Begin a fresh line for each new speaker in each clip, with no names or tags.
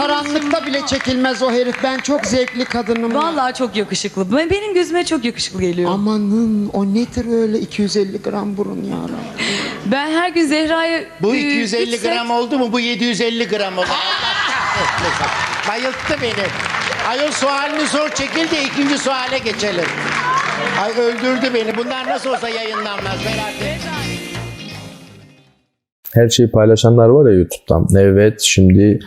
Karanlıkta bile çekilmez o herif. Ben çok zevkli kadınım.
Vallahi çok yakışıklı. Ben- Benim gözüme çok yakışıklı geliyor.
Amanın o nedir öyle 250 gram burun ya.
Ben her gün Zehra'ya...
Bu
e,
250
üç set-
gram oldu mu? Bu 750 gram oldu. Allah kahretmesin. Bayılttı beni. Ayol sualini sor çekil de ikinci suale geçelim. Ay öldürdü beni. Bunlar nasıl olsa yayınlanmaz merak etme.
her şeyi paylaşanlar var ya YouTube'dan. Evet şimdi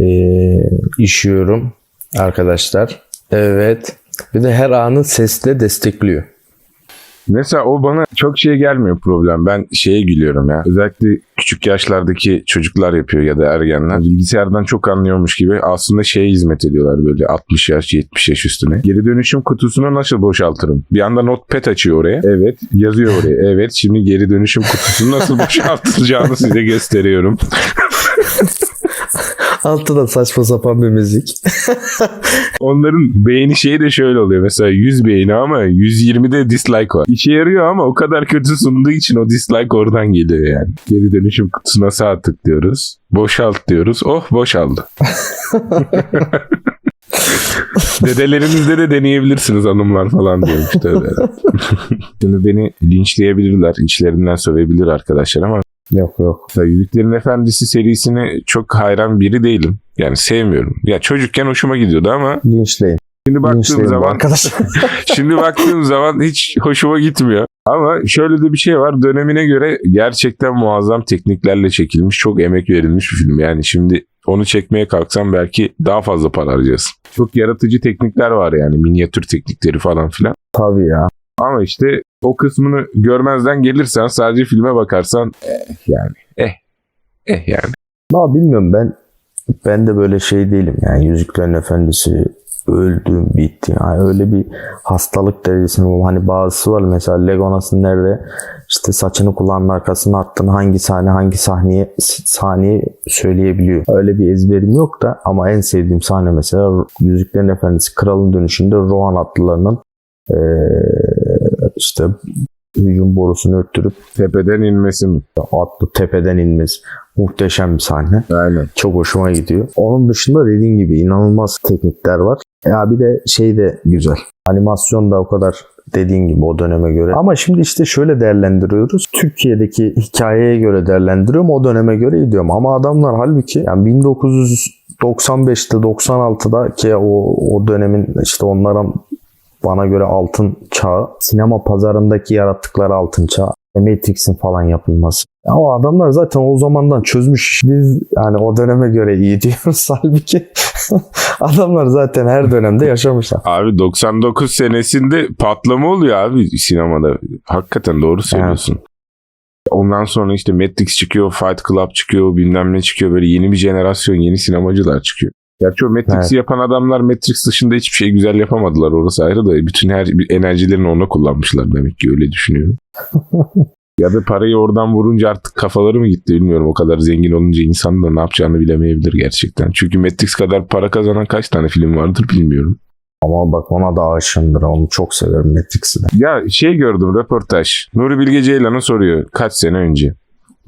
eee işiyorum arkadaşlar. Evet. Bir de her anı sesle destekliyor.
Mesela o bana çok şey gelmiyor problem. Ben şeye gülüyorum ya. Özellikle küçük yaşlardaki çocuklar yapıyor ya da ergenler. Bilgisayardan çok anlıyormuş gibi aslında şeye hizmet ediyorlar böyle 60 yaş 70 yaş üstüne. Geri dönüşüm kutusunu nasıl boşaltırım? Bir anda notepad açıyor oraya. Evet yazıyor oraya. Evet şimdi geri dönüşüm kutusunu nasıl boşaltılacağını size gösteriyorum.
Altta da saçma sapan bir müzik.
Onların beğeni şeyi de şöyle oluyor. Mesela 100 beğeni ama 120'de dislike var. İşe yarıyor ama o kadar kötü sunduğu için o dislike oradan geliyor yani. Geri dönüşüm kutusuna sağ tıklıyoruz. Boşalt diyoruz. Oh boşaldı. Dedelerinizde de deneyebilirsiniz hanımlar falan diyormuş tövbe. Şimdi beni linçleyebilirler. içlerinden sövebilir arkadaşlar ama
yok yok.
Mesela Yüzüklerin Efendisi serisine çok hayran biri değilim. Yani sevmiyorum. Ya çocukken hoşuma gidiyordu ama
Linçleyin.
şimdi baktığım
Linçleyin
zaman
arkadaş.
Şimdi baktığım zaman hiç hoşuma gitmiyor. Ama şöyle de bir şey var. Dönemine göre gerçekten muazzam tekniklerle çekilmiş, çok emek verilmiş bir film. Yani şimdi onu çekmeye kalksam belki daha fazla para harcayasın. Çok yaratıcı teknikler var yani. Minyatür teknikleri falan filan.
Tabii ya.
Ama işte o kısmını görmezden gelirsen sadece filme bakarsan eh yani eh eh yani.
Ama bilmiyorum ben ben de böyle şey değilim yani Yüzüklerin Efendisi öldüm bitti. Yani öyle bir hastalık derecesinde hani bazısı var mesela Legolas'ın nerede işte saçını kulağının arkasına attığını hangi sahne hangi sahneye saniye söyleyebiliyor. Öyle bir ezberim yok da ama en sevdiğim sahne mesela Yüzüklerin Efendisi Kralın Dönüşü'nde Rohan atlılarının eee, işte hücum borusunu öttürüp
Tepeden inmesi mi?
atlı tepeden inmesi muhteşem bir sahne.
Aynen.
Çok hoşuma gidiyor. Onun dışında dediğin gibi inanılmaz teknikler var. Ya bir de şey de güzel. Animasyon da o kadar dediğin gibi o döneme göre. Ama şimdi işte şöyle değerlendiriyoruz. Türkiye'deki hikayeye göre değerlendiriyorum. O döneme göre gidiyorum. Ama adamlar halbuki yani 1995'te 96'da ki o, o dönemin işte onların bana göre altın çağı. Sinema pazarındaki yarattıkları altın çağı. Matrix'in falan yapılması. Ya o adamlar zaten o zamandan çözmüş. Biz yani o döneme göre iyi diyoruz halbuki adamlar zaten her dönemde yaşamışlar.
Abi 99 senesinde patlama oluyor abi sinemada. Hakikaten doğru söylüyorsun. Ondan sonra işte Matrix çıkıyor, Fight Club çıkıyor, bilmem ne çıkıyor. Böyle yeni bir jenerasyon, yeni sinemacılar çıkıyor. Gerçi o Matrix'i
Evet.
yapan adamlar Matrix dışında hiçbir şey güzel yapamadılar. Orası ayrı da bütün her enerjilerini ona kullanmışlar demek ki öyle düşünüyorum. ya da parayı oradan vurunca artık kafaları mı gitti bilmiyorum. O kadar zengin olunca insan da ne yapacağını bilemeyebilir gerçekten. Çünkü Matrix kadar para kazanan kaç tane film vardır bilmiyorum.
Ama bak ona da aşığımdır. Onu çok severim Matrix'i de.
Ya şey gördüm röportaj. Nuri Bilge Ceylan'a soruyor kaç sene önce.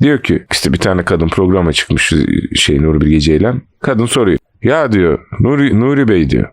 Diyor ki işte bir tane kadın programa çıkmış şey Nuri Bilge Ceylan. Kadın soruyor. Ya diyor Nuri, Nuri Bey diyor.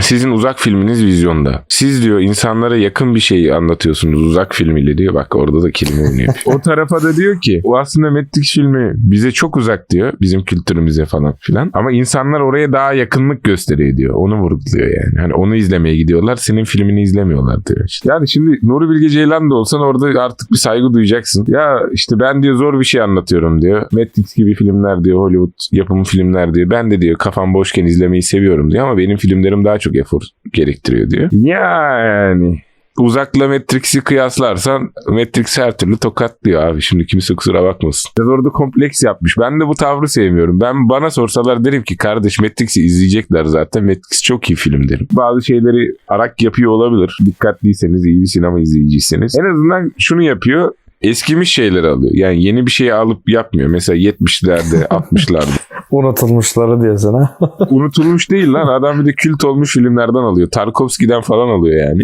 Sizin uzak filminiz vizyonda. Siz diyor insanlara yakın bir şeyi anlatıyorsunuz uzak filmiyle diyor. Bak orada da kelime oynuyor. o tarafa da diyor ki o aslında Matrix filmi bize çok uzak diyor. Bizim kültürümüze falan filan. Ama insanlar oraya daha yakınlık gösteriyor diyor. Onu vurguluyor yani. Hani onu izlemeye gidiyorlar. Senin filmini izlemiyorlar diyor. işte. Yani şimdi Nuri Bilge Ceylan da olsan orada artık bir saygı duyacaksın. Ya işte ben diyor zor bir şey anlatıyorum diyor. Matrix gibi filmler diyor. Hollywood yapımı filmler diyor. Ben de diyor kafam boşken izlemeyi seviyorum diyor ama benim filmlerim daha çok efor gerektiriyor diyor. Yani uzakla Matrix'i kıyaslarsan Matrix her türlü tokatlıyor abi. Şimdi kimse kusura bakmasın. Biraz orada kompleks yapmış. Ben de bu tavrı sevmiyorum. Ben bana sorsalar derim ki kardeş Matrix'i izleyecekler zaten. Matrix çok iyi film derim. Bazı şeyleri arak yapıyor olabilir. Dikkatliyseniz iyi bir sinema izleyiciyseniz. En azından şunu yapıyor. Eskimiş şeyleri alıyor. Yani yeni bir şey alıp yapmıyor. Mesela 70'lerde, 60'larda.
Unutulmuşları diye sana.
Unutulmuş değil lan. Adam bir de kült olmuş filmlerden alıyor. Tarkovski'den falan alıyor yani.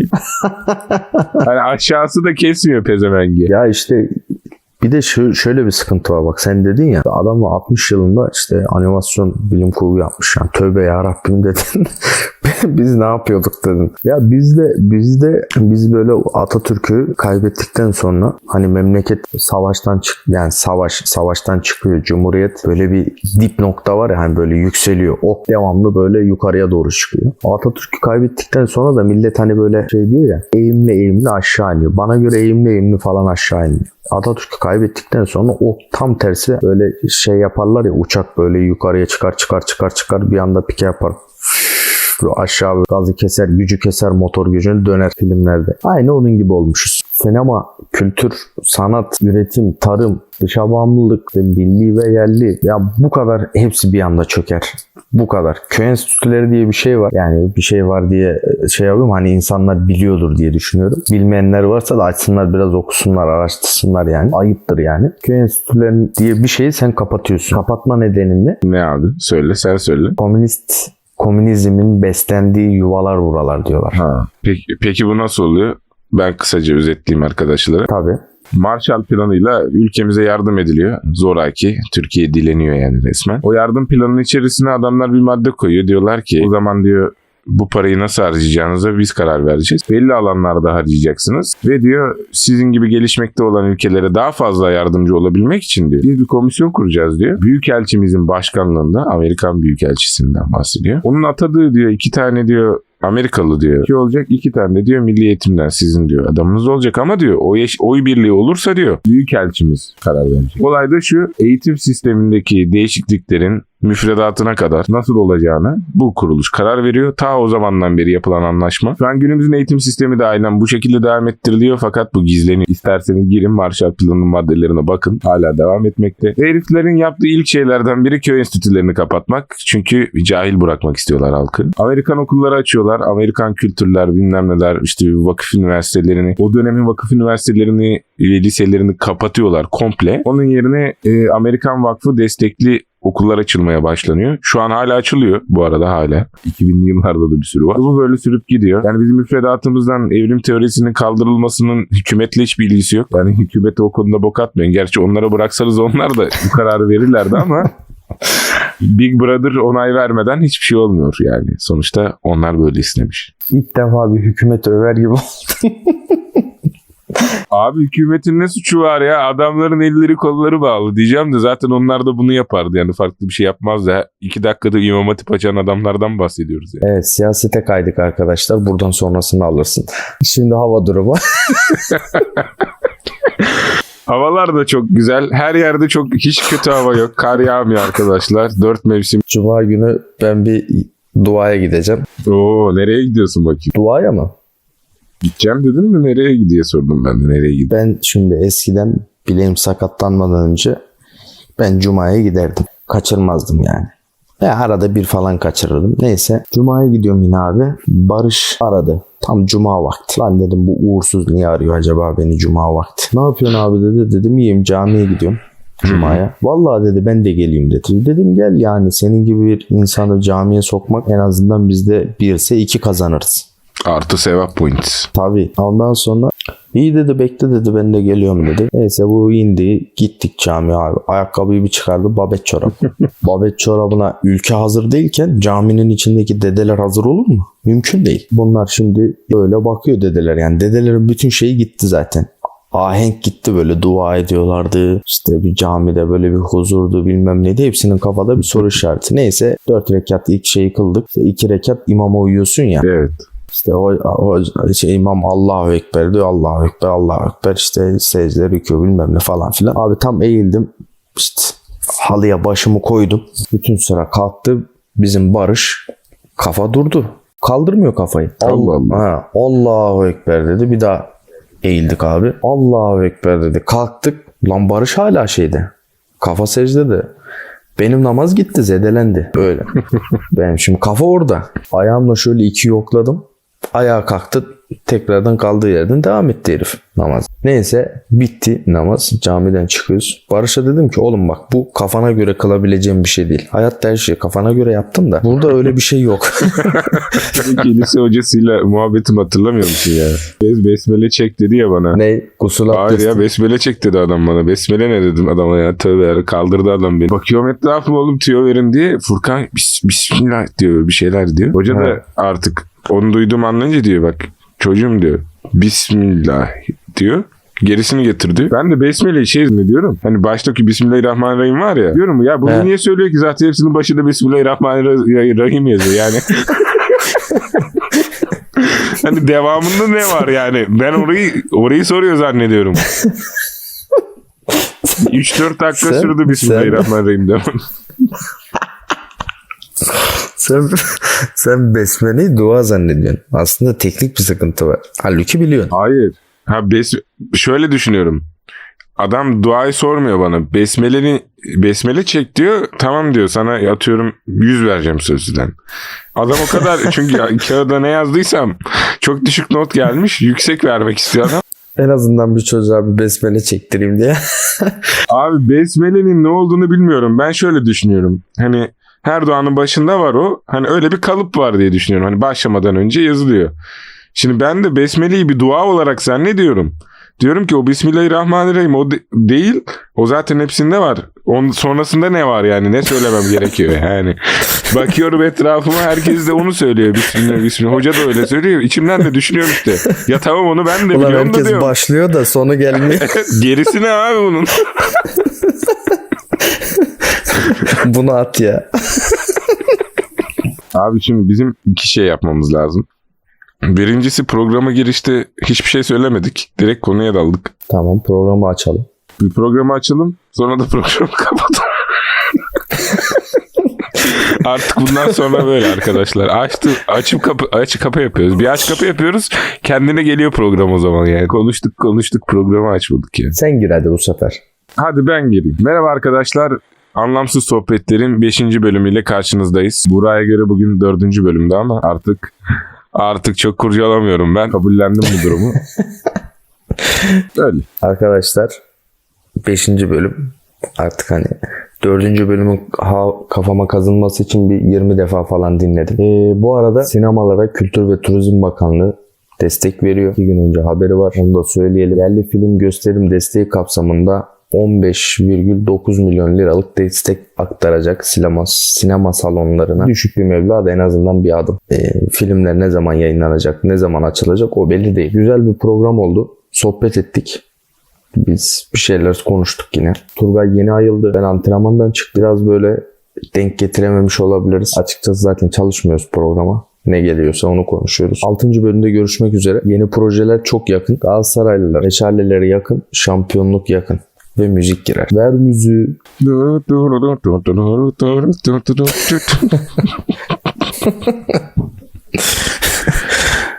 hani aşağısı da kesmiyor pezevengi.
ya işte Bir de şu, şöyle bir sıkıntı var bak sen dedin ya adam 60 yılında işte animasyon bilim kurgu yapmış yani tövbe ya Rabbim dedin. biz ne yapıyorduk dedin. Ya biz de biz de biz böyle Atatürk'ü kaybettikten sonra hani memleket savaştan çık yani savaş savaştan çıkıyor. Cumhuriyet böyle bir dip nokta var ya hani böyle yükseliyor. Ok devamlı böyle yukarıya doğru çıkıyor. Atatürk'ü kaybettikten sonra da millet hani böyle şey diyor ya eğimli eğimli aşağı iniyor. Bana göre eğimli eğimli falan aşağı iniyor. Atatürk'ü kaybettikten sonra o tam tersi böyle şey yaparlar ya uçak böyle yukarıya çıkar çıkar çıkar çıkar bir anda pike yapar. Aşağı gazı keser, gücü keser, motor gücünü döner filmlerde. Aynı onun gibi olmuşuz. Sinema, kültür, sanat, üretim, tarım, dışa bağımlılık, milli ve yerli. Ya bu kadar hepsi bir anda çöker. Bu kadar. Köy enstitüleri diye bir şey var. Yani bir şey var diye şey yapıyorum. Hani insanlar biliyordur diye düşünüyorum. Bilmeyenler varsa da açsınlar biraz okusunlar, araştırsınlar yani. Ayıptır yani. Köy enstitüleri diye bir şeyi sen kapatıyorsun. Kapatma nedeni ne?
Ne abi? Söyle sen söyle.
komünist komünizmin beslendiği yuvalar buralar diyorlar.
Ha. Peki, peki bu nasıl oluyor? Ben kısaca özetleyeyim arkadaşlara.
Tabii.
Marshall planıyla ülkemize yardım ediliyor. Zoraki. Türkiye dileniyor yani resmen. O yardım planının içerisine adamlar bir madde koyuyor. Diyorlar ki o zaman diyor bu parayı nasıl harcayacağınıza biz karar vereceğiz. Belli alanlarda harcayacaksınız. Ve diyor sizin gibi gelişmekte olan ülkelere daha fazla yardımcı olabilmek için diyor. Biz bir komisyon kuracağız diyor. Büyükelçimizin başkanlığında Amerikan Büyükelçisinden bahsediyor. Onun atadığı diyor iki tane diyor Amerikalı diyor. İki olacak iki tane de diyor milli eğitimden sizin diyor adamınız olacak ama diyor o yaş- oy birliği olursa diyor büyükelçimiz karar verecek. Olay da şu eğitim sistemindeki değişikliklerin müfredatına kadar nasıl olacağını bu kuruluş karar veriyor. Ta o zamandan beri yapılan anlaşma. Şu an günümüzün eğitim sistemi de aynen bu şekilde devam ettiriliyor fakat bu gizleniyor. İsterseniz girin Marshall Planı'nın maddelerine bakın. Hala devam etmekte. Heriflerin yaptığı ilk şeylerden biri köy enstitülerini kapatmak. Çünkü cahil bırakmak istiyorlar halkı. Amerikan okulları açıyorlar. Amerikan kültürler bilmem neler işte vakıf üniversitelerini o dönemin vakıf üniversitelerini ve liselerini kapatıyorlar komple. Onun yerine e, Amerikan Vakfı destekli okullar açılmaya başlanıyor. Şu an hala açılıyor bu arada hala. 2000'li yıllarda da bir sürü var. Bu böyle sürüp gidiyor. Yani bizim müfredatımızdan evrim teorisinin kaldırılmasının hükümetle hiçbir ilgisi yok. Yani hükümete o konuda bok atmayın. Gerçi onlara bıraksanız onlar da bu kararı verirlerdi ama Big Brother onay vermeden hiçbir şey olmuyor yani. Sonuçta onlar böyle istemiş.
İlk defa bir hükümet över gibi
Abi hükümetin ne suçu var ya? Adamların elleri kolları bağlı diyeceğim de zaten onlar da bunu yapardı. Yani farklı bir şey yapmazdı. İki dakikada imam hatip açan adamlardan bahsediyoruz yani.
Evet siyasete kaydık arkadaşlar. Buradan sonrasını alırsın. Şimdi hava durumu.
Havalar da çok güzel. Her yerde çok hiç kötü hava yok. Kar yağmıyor arkadaşlar. Dört mevsim.
Cuma günü ben bir duaya gideceğim.
Oo nereye gidiyorsun bakayım?
Duaya mı?
Gideceğim dedin mi nereye gidiyor sordum ben de nereye gidiyor.
Ben şimdi eskiden bileğim sakatlanmadan önce ben Cuma'ya giderdim. Kaçırmazdım yani. Ve arada bir falan kaçırırdım. Neyse Cuma'ya gidiyorum yine abi. Barış aradı. Tam Cuma vakti. Lan dedim bu uğursuz niye arıyor acaba beni Cuma vakti. Ne yapıyorsun abi dedi. Dedim iyiyim camiye gidiyorum. Cuma'ya. Vallahi dedi ben de geleyim dedi. Dedim gel yani senin gibi bir insanı camiye sokmak en azından bizde birse iki kazanırız.
Artı sevap points.
Tabii. Ondan sonra iyi dedi bekle dedi ben de geliyorum dedi. Neyse bu indi gittik camiye abi. Ayakkabıyı bir çıkardı babet çorap. babet çorabına ülke hazır değilken caminin içindeki dedeler hazır olur mu? Mümkün değil. Bunlar şimdi böyle bakıyor dedeler yani dedelerin bütün şeyi gitti zaten. Ahenk gitti böyle dua ediyorlardı. İşte bir camide böyle bir huzurdu bilmem neydi. Hepsinin kafada bir soru işareti. Neyse dört rekat ilk şeyi kıldık. İşte iki rekat imama uyuyorsun ya.
Evet.
İşte o, o şey, imam Allahu Ekber diyor. Allahu Ekber, Allahu Ekber. işte secde, rükû bilmem ne falan filan. Abi tam eğildim. İşte halıya başımı koydum. Bütün sıra kalktı. Bizim Barış kafa durdu. Kaldırmıyor kafayı.
Allah Allah.
Ha, Allahu Ekber dedi. Bir daha eğildik abi. Allahu Ekber dedi. Kalktık. Lan Barış hala şeyde. Kafa secdede. Benim namaz gitti zedelendi. Böyle. Benim şimdi kafa orada. Ayağımla şöyle iki yokladım. Ayağa kalktı tekrardan kaldığı yerden devam etti herif namaz. Neyse bitti namaz. Camiden çıkıyoruz. Barış'a dedim ki oğlum bak bu kafana göre kılabileceğim bir şey değil. Hayatta her şeyi kafana göre yaptın da burada öyle bir şey yok.
Peki lise hocasıyla muhabbetimi hatırlamıyor musun ya? Bes, besmele çek dedi ya bana.
ne gusül
Hayır
abdesti.
ya besmele çek dedi adam bana. Besmele ne dedim adama ya tövbe ya kaldırdı adam beni. Bakıyorum etrafıma oğlum tüyo verin diye Furkan bis, bismillah diyor bir şeyler diyor. Hoca da
Evet.
artık onu duyduğumu anlayınca diyor bak çocuğum diyor bismillah diyor. Gerisini getirdi. Ben de besmele şey mi diyorum. Hani baştaki Bismillahirrahmanirrahim var ya. Diyorum ya bunu
Evet.
niye söylüyor ki zaten hepsinin başında Bismillahirrahmanirrahim yazıyor yani. hani devamında ne var yani? Ben orayı orayı soruyor zannediyorum. 3-4 dakika
Sen-
sürdü Bismillahirrahmanirrahim demem.
Sen, sen besmeleyi dua zannediyorsun. Aslında teknik bir sıkıntı var. Halbuki biliyorsun.
Hayır. Ha bes şöyle düşünüyorum. Adam duayı sormuyor bana. Besmeleni besmele çek diyor. Tamam diyor. Sana atıyorum 100 vereceğim sözlüden. Adam o kadar çünkü ya- kağıda ne yazdıysam çok düşük not gelmiş. Yüksek vermek istiyor adam.
En azından bir çocuğa bir besmele çektireyim diye.
Abi besmelenin ne olduğunu bilmiyorum. Ben şöyle düşünüyorum. Hani her duanın başında var o. Hani öyle bir kalıp var diye düşünüyorum. Hani başlamadan önce yazılıyor. Şimdi ben de besmeleyi bir dua olarak zannediyorum. Diyorum ki o Bismillahirrahmanirrahim o de- değil. O zaten hepsinde var. Onun sonrasında ne var yani? Ne söylemem gerekiyor yani? Bakıyorum etrafıma herkes de onu söylüyor. Bismillah, Bismillah. Hoca da öyle söylüyor. İçimden de düşünüyorum işte. Ya tamam onu ben de
Ulan
biliyorum da
herkes
diyorum.
başlıyor da sonu gelmiyor.
Gerisi ne abi bunun?
Bunu at ya.
Abi şimdi bizim iki şey yapmamız lazım. Birincisi programa girişte hiçbir şey söylemedik. Direkt konuya daldık.
Tamam programı açalım.
Bir programı açalım. Sonra da programı kapatalım. Artık bundan sonra böyle arkadaşlar. Açtı, açıp kapı, aç kapı yapıyoruz. Bir aç kapı yapıyoruz. Kendine geliyor program o zaman yani. Konuştuk konuştuk programı açmadık ya.
Sen gir hadi bu sefer.
Hadi ben gireyim. Merhaba arkadaşlar. Anlamsız Sohbetler'in 5. bölümüyle karşınızdayız. Buraya göre bugün 4. bölümde ama artık artık çok kurcalamıyorum ben. Kabullendim bu durumu. Öyle.
Arkadaşlar 5. bölüm artık hani 4. bölümün kafama kazınması için bir 20 defa falan dinledim. Ee, bu arada sinemalara Kültür ve Turizm Bakanlığı destek veriyor. İki gün önce haberi var. Onu da söyleyelim. Yerli film gösterim desteği kapsamında 15,9 milyon liralık destek aktaracak sinema, sinema salonlarına. Düşük bir meblağ en azından bir adım. Ee, filmler ne zaman yayınlanacak, ne zaman açılacak o belli değil. Güzel bir program oldu. Sohbet ettik. Biz bir şeyler konuştuk yine. Turgay yeni ayıldı. Ben antrenmandan çık biraz böyle denk getirememiş olabiliriz. Açıkçası zaten çalışmıyoruz programa. Ne geliyorsa onu konuşuyoruz. 6. bölümde görüşmek üzere. Yeni projeler çok yakın. Galatasaraylılar, meşaleleri yakın. Şampiyonluk yakın ve müzik girer. Ver müziği.